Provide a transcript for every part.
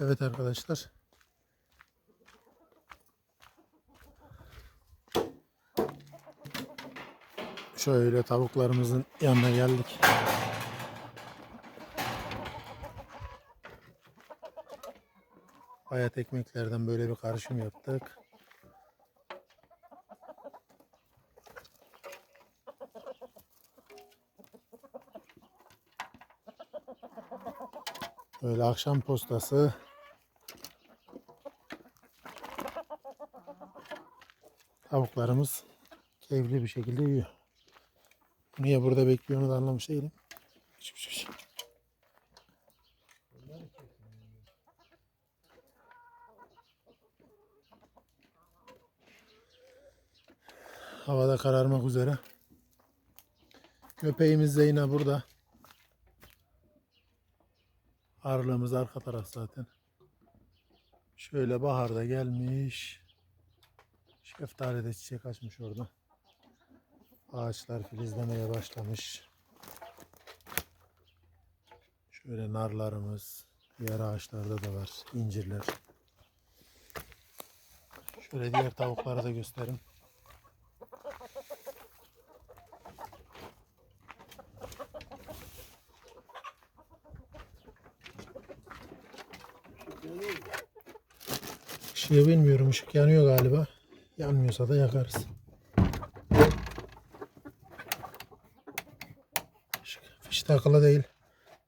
Evet arkadaşlar. Şöyle tavuklarımızın yanına geldik. Bayat ekmeklerden böyle bir karışım yaptık. Böyle akşam postası. Tavuklarımız keyifli bir şekilde yiyor. Niye burada bekliyor onu da anlamış değilim. Çık. Havada kararmak üzere. Köpeğimiz Zeyna burada. Arlığımız arka taraf zaten. Şöyle baharda gelmiş. Şeftali de çiçek açmış orada. Ağaçlar filizlemeye başlamış. Şöyle narlarımız, diğer ağaçlarda da var. incirler. Şöyle diğer tavukları da göstereyim. Işığı bilmiyorum. Işık yanıyor galiba. Yanmıyorsa da yakarız. Fiş takılı değil.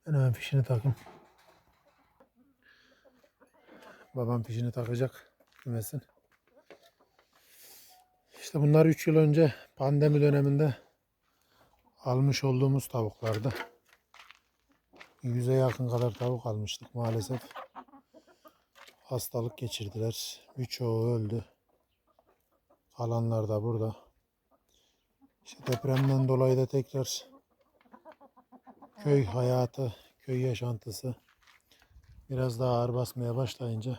Ben hemen fişini takayım. Babam fişini takacak. Kümesin. İşte bunlar 3 yıl önce pandemi döneminde almış olduğumuz tavuklardı. Yüze yakın kadar tavuk almıştık maalesef hastalık geçirdiler. Birçoğu öldü. Kalanlar da burada. İşte depremden dolayı da tekrar köy hayatı, köy yaşantısı biraz daha ağır basmaya başlayınca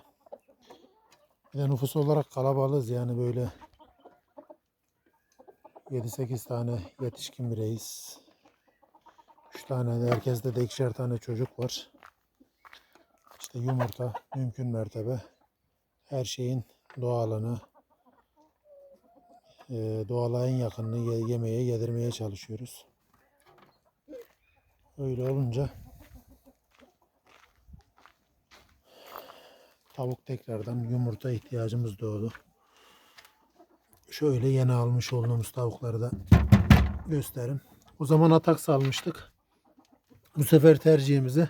bir de nüfus olarak kalabalığız yani böyle 7-8 tane yetişkin bireyiz. 3 tane de herkeste de ikişer tane çocuk var. İşte yumurta mümkün mertebe her şeyin doğalını doğala en yakınını ye- yemeye yedirmeye çalışıyoruz. Öyle olunca tavuk tekrardan yumurta ihtiyacımız doğdu. Şöyle yeni almış olduğumuz tavukları da göstereyim. O zaman atak almıştık. Bu sefer tercihimizi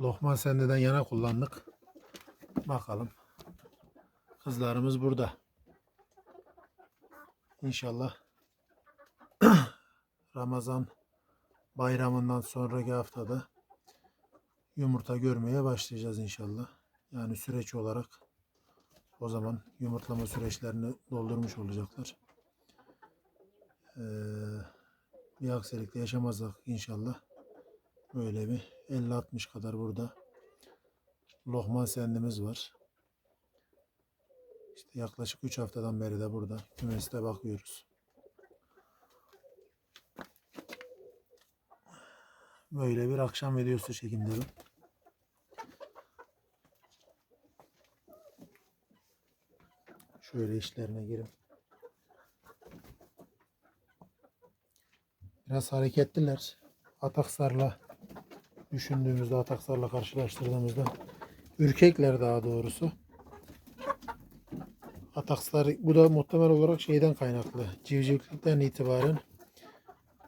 Lokman sendeden yana kullandık. Bakalım. Kızlarımız burada. İnşallah Ramazan bayramından sonraki haftada yumurta görmeye başlayacağız inşallah. Yani süreç olarak o zaman yumurtlama süreçlerini doldurmuş olacaklar. Ee, bir aksilik de yaşamazsak inşallah böyle bir 50-60 kadar burada lohman sendimiz var. Yaklaşık 3 haftadan beri de burada kümeste bakıyoruz. Böyle bir akşam videosu çekim. Şöyle işlerine girin. Biraz hareketliler. Ataksarla düşündüğümüzde Ataksarla karşılaştırdığımızda ürkekler daha doğrusu. Atakslar bu da muhtemel olarak şeyden kaynaklı. Civcivlikten itibaren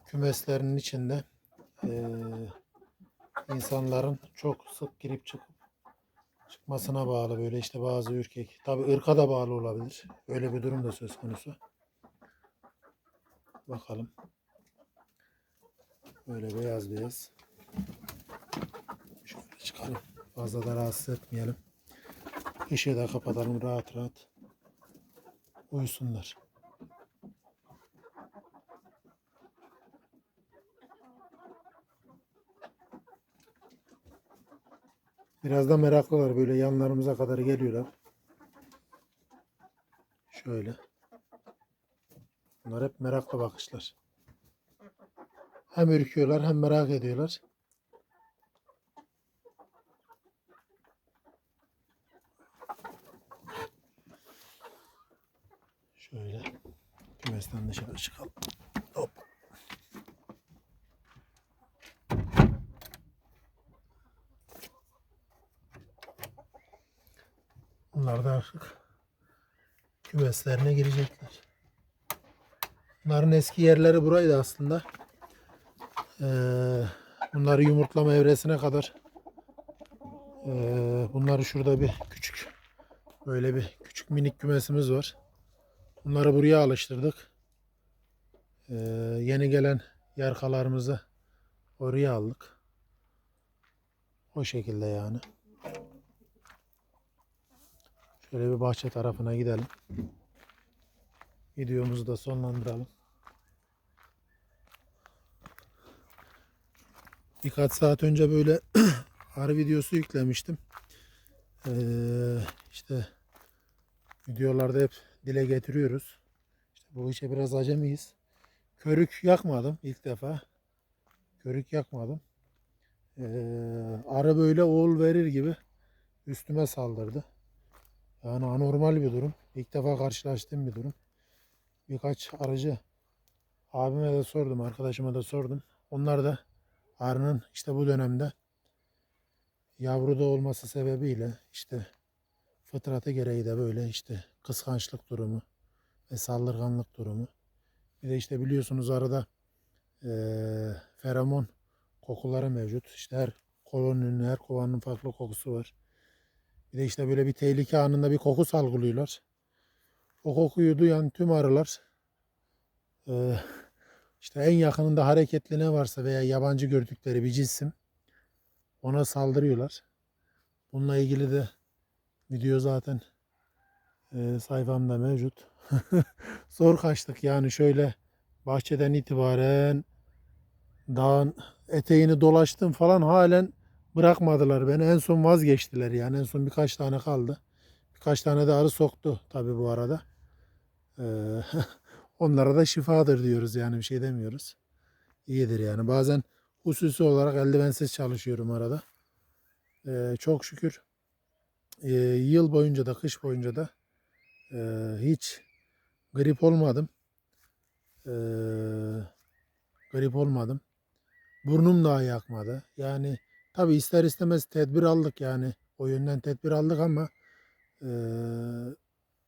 kümeslerinin içinde eee, insanların çok sık girip çıkıp çıkmasına bağlı böyle işte bazı ürkek. Tabi ırka da bağlı olabilir. Öyle bir durum da söz konusu. Bakalım. Böyle beyaz beyaz. Şöyle çıkalım. Fazla da rahatsız etmeyelim. Işığı da kapatalım rahat rahat. Uyusunlar. Biraz da meraklılar böyle yanlarımıza kadar geliyorlar. Şöyle. Bunlar hep meraklı bakışlar. Hem ürküyorlar hem merak ediyorlar. Şöyle kümesten dışarı çıkalım. Hop. Bunlar da artık kümeslerine girecekler. Bunların eski yerleri buraydı aslında. Ee, bunları yumurtlama evresine kadar ee, bunları şurada bir küçük böyle bir küçük minik kümesimiz var. Bunları buraya alıştırdık. Ee, yeni gelen yarkalarımızı oraya aldık. O şekilde yani. Şöyle bir bahçe tarafına gidelim. Videomuzu da sonlandıralım. Birkaç saat önce böyle arı videosu yüklemiştim. Ee, işte videolarda hep dile getiriyoruz. İşte bu işe biraz acemiyiz. Körük yakmadım ilk defa. Körük yakmadım. Ee, arı böyle oğul verir gibi üstüme saldırdı. Yani anormal bir durum. İlk defa karşılaştığım bir durum. Birkaç aracı abime de sordum, arkadaşıma da sordum. Onlar da arının işte bu dönemde yavruda olması sebebiyle işte fıtratı gereği de böyle işte kıskançlık durumu ve saldırganlık durumu. Bir de işte biliyorsunuz arada eee feromon kokuları mevcut. İşte her koloninin, her kovanın farklı kokusu var. Bir de işte böyle bir tehlike anında bir koku salgılıyorlar. O kokuyu duyan tüm arılar eee, işte en yakınında hareketli ne varsa veya yabancı gördükleri bir cisim ona saldırıyorlar. Bununla ilgili de video zaten eee, sayfamda mevcut. Zor kaçtık yani şöyle bahçeden itibaren dağın eteğini dolaştım falan halen bırakmadılar beni. En son vazgeçtiler yani. En son birkaç tane kaldı. Birkaç tane de arı soktu tabi bu arada. Ee, onlara da şifadır diyoruz yani bir şey demiyoruz. İyidir yani. Bazen hususi olarak eldivensiz çalışıyorum arada. Ee, çok şükür e, yıl boyunca da kış boyunca da e, hiç grip olmadım. Ee, grip olmadım. Burnum daha yakmadı. Yani tabi ister istemez tedbir aldık yani. O yönden tedbir aldık ama e,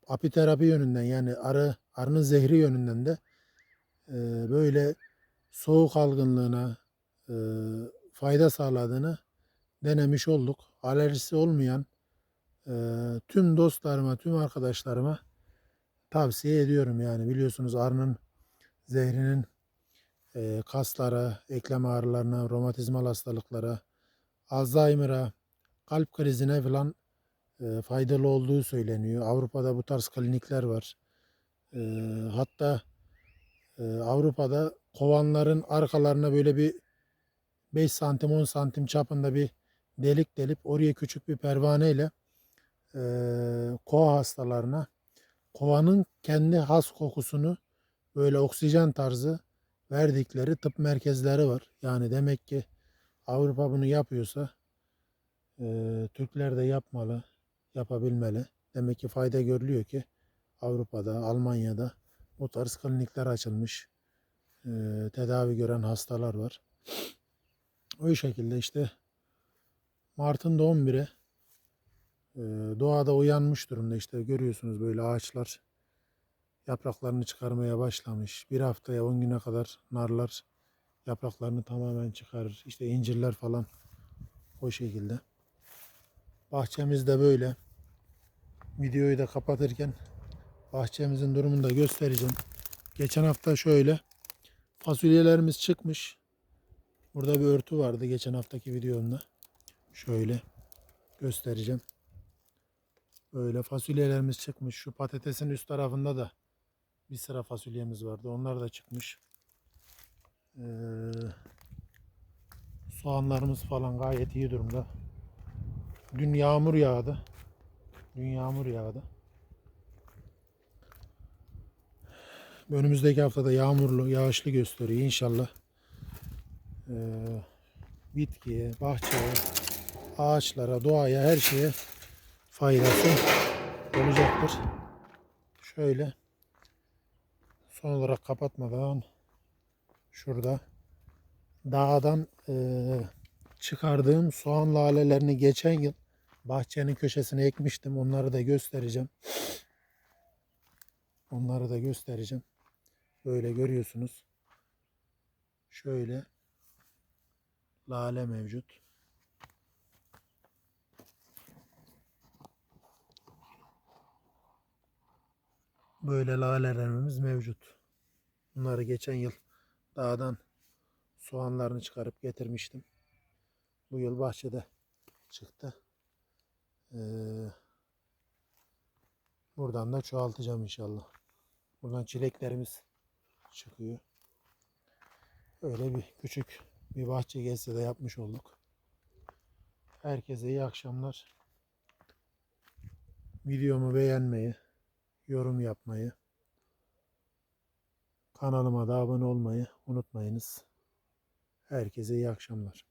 apiterapi yönünden yani arı arının zehri yönünden de e, böyle soğuk algınlığına e, fayda sağladığını denemiş olduk. Alerjisi olmayan e, tüm dostlarıma, tüm arkadaşlarıma tavsiye ediyorum yani. Biliyorsunuz arının zehrinin e, kaslara, eklem ağrılarına, romatizmal hastalıklara, Alzheimer'a, kalp krizine falan e, faydalı olduğu söyleniyor. Avrupa'da bu tarz klinikler var. E, hatta e, Avrupa'da kovanların arkalarına böyle bir 5 santim 10 santim çapında bir delik delip oraya küçük bir pervaneyle e, kova hastalarına kovanın kendi has kokusunu böyle oksijen tarzı verdikleri tıp merkezleri var. Yani demek ki Avrupa bunu yapıyorsa e, Türkler de yapmalı, yapabilmeli. Demek ki fayda görülüyor ki Avrupa'da, Almanya'da bu tarz klinikler açılmış. E, tedavi gören hastalar var. O şekilde işte Mart'ın da 11'i e, doğada uyanmış durumda işte görüyorsunuz böyle ağaçlar yapraklarını çıkarmaya başlamış. Bir haftaya 10 güne kadar narlar yapraklarını tamamen çıkarır. İşte incirler falan o şekilde. Bahçemiz de böyle. Videoyu da kapatırken bahçemizin durumunu da göstereceğim. Geçen hafta şöyle fasulyelerimiz çıkmış. Burada bir örtü vardı geçen haftaki videomda. Şöyle göstereceğim. Böyle fasulyelerimiz çıkmış. Şu patatesin üst tarafında da bir sıra fasulyemiz vardı. Onlar da çıkmış. Ee, soğanlarımız falan gayet iyi durumda. Dün yağmur yağdı. Dün yağmur yağdı. Önümüzdeki haftada yağmurlu, yağışlı gösteriyor inşallah. Ee, bitkiye, bahçeye, ağaçlara, doğaya, her şeye faydası olacaktır. Şöyle son olarak kapatmadan şurada dağdan eee, çıkardığım soğan lalelerini geçen yıl bahçenin köşesine ekmiştim. Onları da göstereceğim. Onları da göstereceğim. Böyle görüyorsunuz. Şöyle lale mevcut. Böyle lalelerimiz mevcut. Bunları geçen yıl dağdan soğanlarını çıkarıp getirmiştim. Bu yıl bahçede çıktı. Ee, buradan da çoğaltacağım inşallah. Buradan çileklerimiz çıkıyor. Öyle bir küçük bir bahçe gezisi de yapmış olduk. Herkese iyi akşamlar. Videomu beğenmeyi, yorum yapmayı, kanalıma da abone olmayı unutmayınız. Herkese iyi akşamlar.